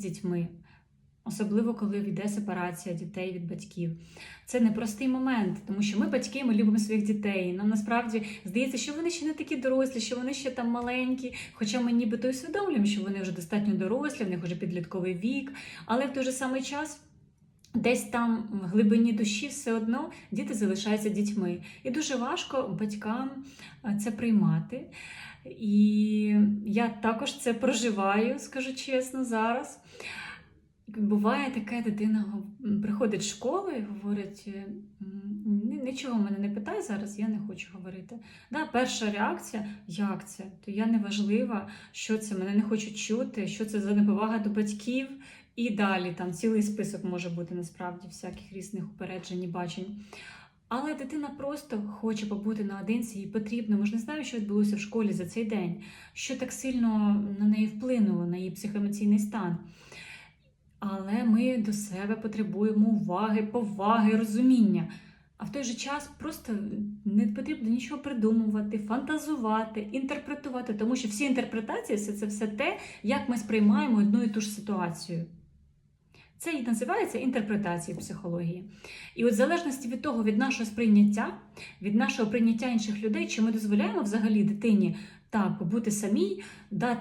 дітьми, особливо коли йде сепарація дітей від батьків. Це непростий момент, тому що ми батьки, ми любимо своїх дітей. Нам насправді здається, що вони ще не такі дорослі, що вони ще там маленькі. Хоча ми нібито усвідомлюємо, що вони вже достатньо дорослі, в них вже підлітковий вік, але в той же самий час. Десь там в глибині душі все одно діти залишаються дітьми. І дуже важко батькам е, це приймати. І я також це проживаю, скажу чесно, зараз. Буває таке, дитина приходить з школи і говорить: нічого мене не питай зараз, я не хочу говорити. Да, перша реакція як це? То я не важлива, що це, мене не хочуть чути, що це за неповага до батьків. І далі там цілий список може бути насправді всяких різних упереджень і бачень. Але дитина просто хоче побути наодинці, їй потрібно. Ми ж не знаємо, що відбулося в школі за цей день, що так сильно на неї вплинуло, на її психоемоційний стан. Але ми до себе потребуємо уваги, поваги, розуміння. А в той же час просто не потрібно нічого придумувати, фантазувати, інтерпретувати, тому що всі інтерпретації це, це все те, як ми сприймаємо одну і ту ж ситуацію. Це і називається інтерпретація психології. І от в залежності від того, від нашого сприйняття, від нашого прийняття інших людей, чи ми дозволяємо взагалі дитині так бути самій, дати